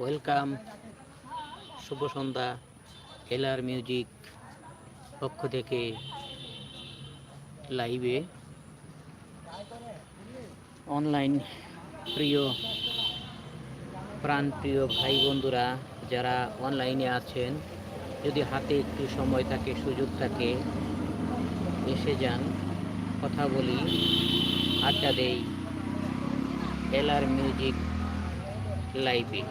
Welcome, শুভ সন্ধ্যা, LR music পক্ষ থেকে লাইভে। অনলাইন প্রিয়, প্রাণপ্রিয় ভাই বন্ধুরা যারা অনলাইনে আছেন, যদি হাতে একটু সময় থাকে, সুযোগ থাকে, এসে যান, কথা বলি, আড্ডা দেই, এলআর মিউজিক লাইভে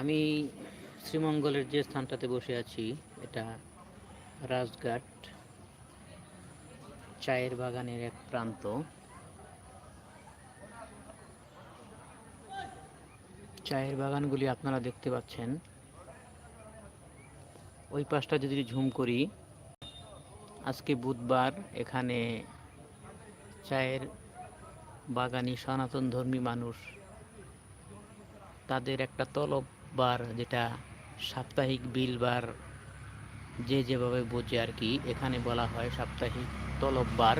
আমি শ্রীমঙ্গলের যে স্থানটাতে বসে আছি, এটা রাজঘাট, চায়ের বাগানের এক প্রান্ত। চায়ের বাগানগুলি আপনারা দেখতে পাচ্ছেন। ওই পাশটা যদি ঝুম করি, আজকে বুধবার এখানে চায়ের বাগানি সনাতন ধর্মী মানুষ, তাদের একটা তলব বার যেটা সাপ্তাহিক বিল বার যে যেভাবে বোঝে আর কি, এখানে বলা হয় সাপ্তাহিক তলববার,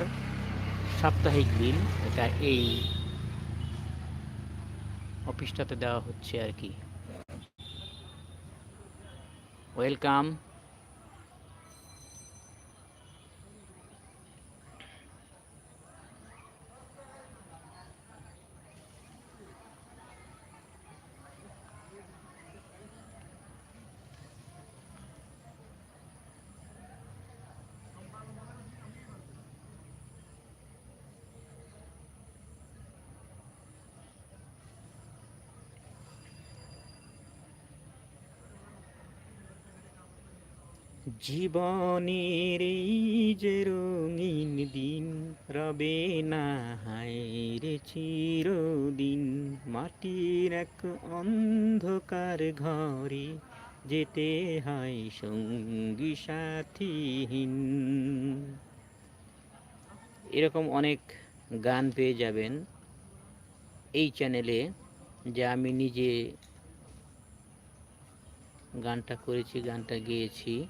সাপ্তাহিক বিল, এটা এই অফিসটাতে দেওয়া হচ্ছে আর কি। ওয়েলকাম জীবনের যে রঙিন দিন, রবে না হায়রে চিরদিন। মাটির এক অন্ধকার ঘরে যেতে হয় সঙ্গী সাথীহীন। এরকম অনেক গান পেয়ে যাবেন এই চ্যানেলে যা আমি নিজে গানটা করেছি, গানটা গেয়েছি।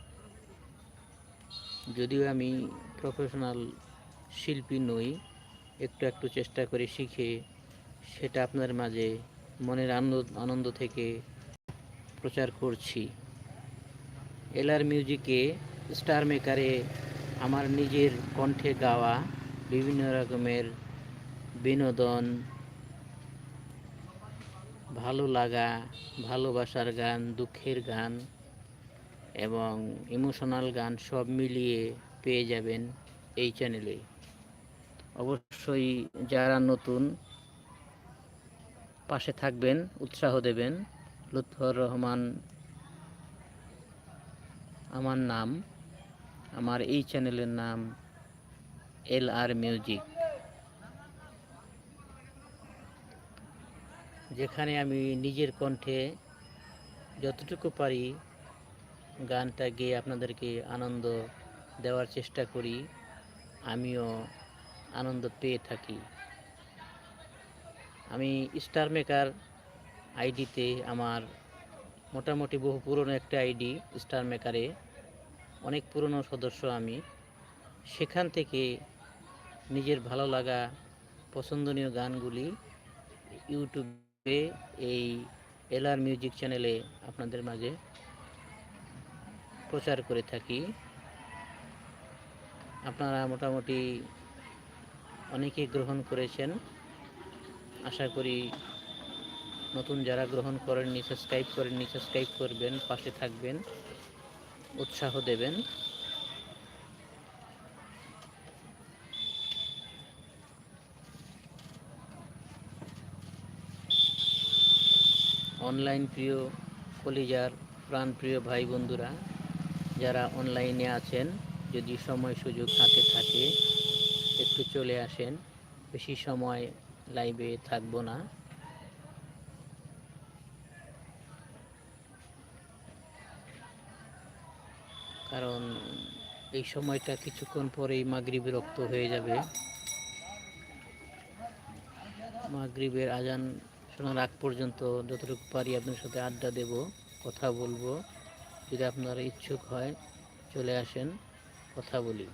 যদিও আমি প্রফেশনাল শিল্পী নই, একটু একটু চেষ্টা করে শিখে সেটা আপনার মাঝে মনের আনন্দ আনন্দ থেকে প্রচার করছি। এলআর মিউজিকে স্টার মেকারে আমার নিজের কণ্ঠে গাওয়া বিভিন্ন রকমের বিনোদন, ভালো লাগা, ভালোবাসার গান, দুঃখের গান এবং ইমোশনাল গান সব মিলিয়ে পেয়ে যাবেন এই চ্যানেলে অবশ্যই যারা নতুন, পাশে থাকবেন, উৎসাহ দেবেন, লুৎফর রহমান আমার নাম, আমার এই চ্যানেলের নাম এল আর মিউজিক যেখানে আমি নিজের কণ্ঠে যতটুকু পারি গানটা গেয়ে আপনাদেরকে আনন্দ দেওয়ার চেষ্টা করি। আমিও আনন্দ পেয়ে থাকি। আমি স্টার মেকার আইডিতে আমার মোটামুটি বহু পুরনো একটা আইডি স্টার মেকারে অনেক পুরনো সদস্য আমি। সেখান থেকে নিজের ভালো লাগা, পছন্দনীয় গানগুলি ইউটিউবে এই এলআর মিউজিক চ্যানেলে আপনাদের মাঝে প্রচার করে থাকি। আপনারা মোটামুটি অনেকে গ্রহণ করেছেন। আশা করি নতুন যারা গ্রহণ করেননি সাবস্ক্রাইব করেননি সাবস্ক্রাইব করবেন, পাশে থাকবেন, উৎসাহ দেবেন। অনলাইন প্রিয় কলিজার প্রাণপ্রিয় ভাই বন্ধুরা যারা অনলাইনে আছেন, যদি সময় সুযোগ হাতে থাকে, একটু চলে আসেন। বেশি সময় লাইভে থাকব না। কারণ এই সময়টা কিছুক্ষণ পরেই মাগরি বিরক্ত হয়ে যাবে। মাগরিবের আজান শোনার আগ পর্যন্ত যতটুকু পারি আপনার সাথে আড্ডা দেব, কথা বলব। যদি আপনারা ইচ্ছুক হয় চলে আসেন কথা বলি।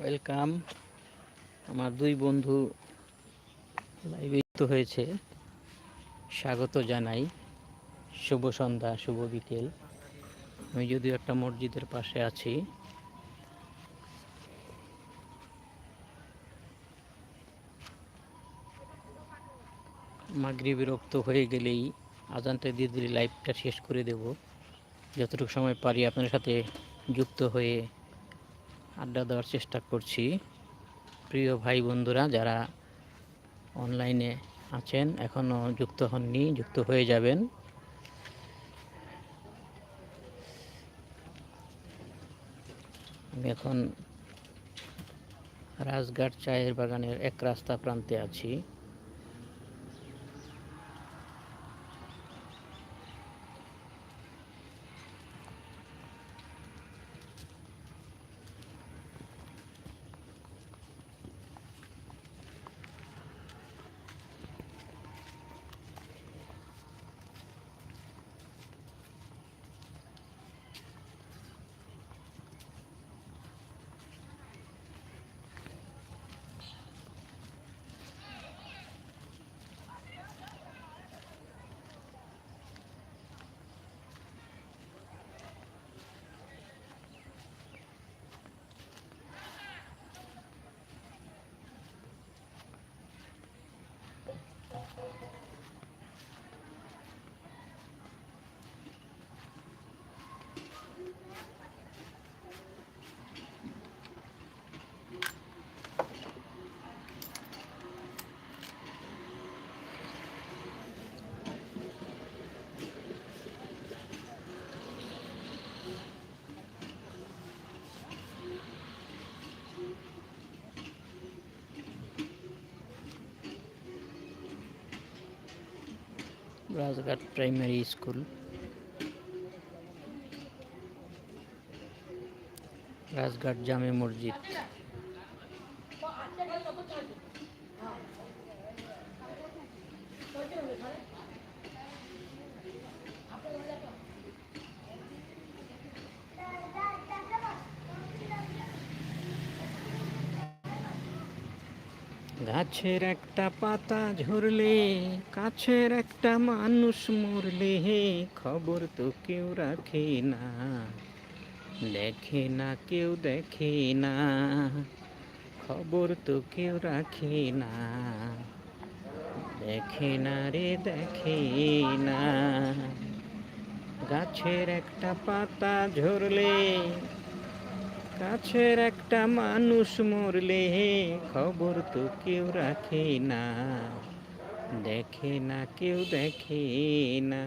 ওয়েলকাম। আমার দুই বন্ধু লাইভে যুক্ত হয়েছে। স্বাগত জানাই। শুভ সন্ধ্যা, শুভ বিকেল। আমি যদিও একটা মসজিদের পাশে আছি। মাগরিব বিরক্ত হয়ে গেলেই আজানটা দিয়ে দিলে লাইভটা শেষ করে দেব। যতটুকু সময় পারি আপনার সাথে যুক্ত হয়ে আড্ডা দেওয়ার চেষ্টা করছি। প্রিয় ভাই বন্ধুরা, যারা অনলাইনে আছেন এখনও যুক্ত হননি, যুক্ত হয়ে যাবেন। আমি এখন রাজঘাট চায়ের বাগানের এক রাস্তা প্রান্তে আছি। Rajghat primary school. Rajghat জামে মসজিদ। গাছের একটা পাতা ঝরলে, কাছের একটা মানুষ মরলে, হে খবর তো কেউ রাখে না। দেখে না, কেউ দেখে না, খবর তো কেউ রাখে না। দেখে না রে, দেখে না, গাছের একটা পাতা ঝরলে কাছের একটা মানুষ মরলে হে খবর তো কেউ রাখে না। দেখে না, কেউ দেখে না।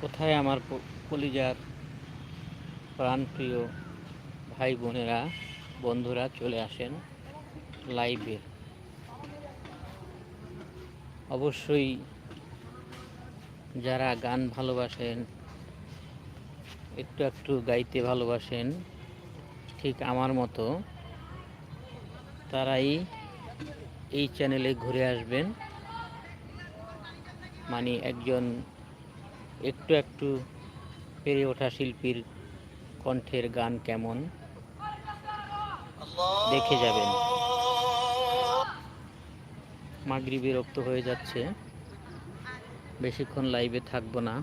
কোথায় আমার কলিজার প্রাণপ্রিয় ভাই বোনেরা বন্ধুরা চলে আসেন লাইভে। অবশ্যই যারা গান ভালোবাসেন, একটু একটু গাইতে ভালোবাসেন, ঠিক আমার মতো, তারাই এই চ্যানেলে ঘুরে আসবেন। মানে একজন একটু একটু পেরে ওঠা শিল্পীর কণ্ঠের গান কেমন? দেখে যাবেন। মাগরি বিরক্ত হয়ে যাচ্ছে। বেশিক্ষণ লাইভে থাকব না।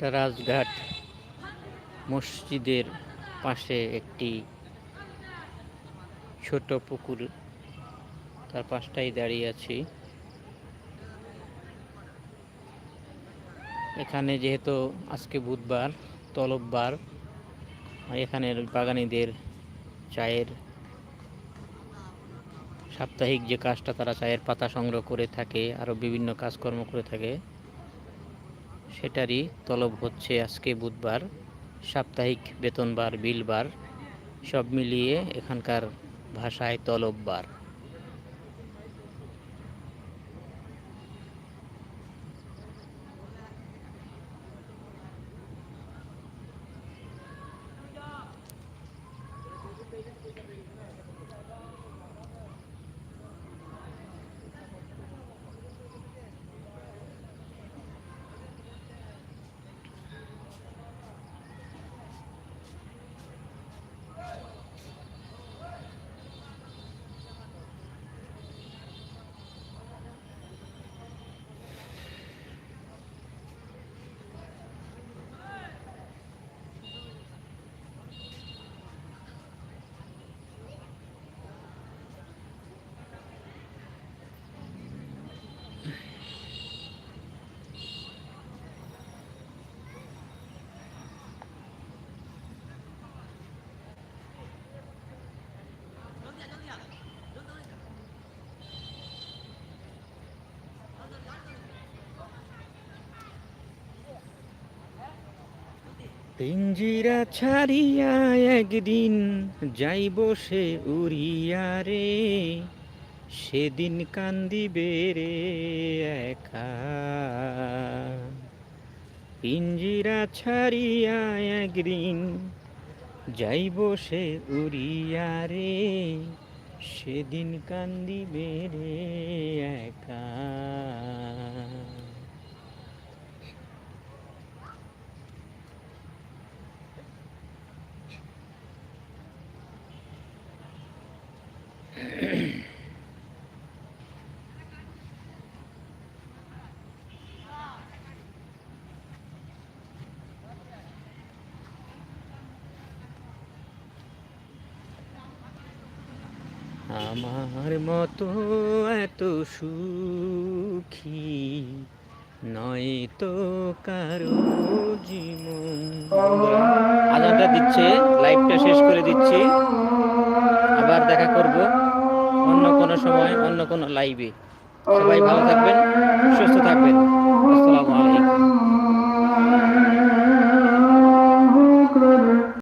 এটা রাজঘাট মসজিদের পাশে একটি ছোট পুকুর, তার পাশটাই দাঁড়িয়ে আছি। এখানে যেহেতু আজকে বুধবার, তলববার এখানের বাগানীদের চায়ের সাপ্তাহিক যে কাজটা তারা চায়ের পাতা সংগ্রহ করে থাকে আরও বিভিন্ন কাজকর্ম করে থাকে। সেটারই তলব হচ্ছে আজকে বুধবার। সাপ্তাহিক বেতনবার বিলবার সব মিলিয়ে এখানকার ভাষায় তলববার পিঞ্জিরা ছাড়িয়া একদিন যাইব সে উড়িয়া রে, সেদিন কান্দিবে রে একা। পিঞ্জিরা ছাড়িয়া একদিন যাইব সে উড়িয়া রে, সেদিন কান্দিবে রে একা। আমার মতো এত সুখী নয় তো কারও জীবন। আজানটা দিচ্ছে, লাইভটা শেষ করে দিচ্ছি। আবার দেখা করব অন্য কোনো সময়, অন্য কোনো লাইভে। সবাই ভালো থাকবেন, সুস্থ থাকবেন। আসসালামু আলাইকুম।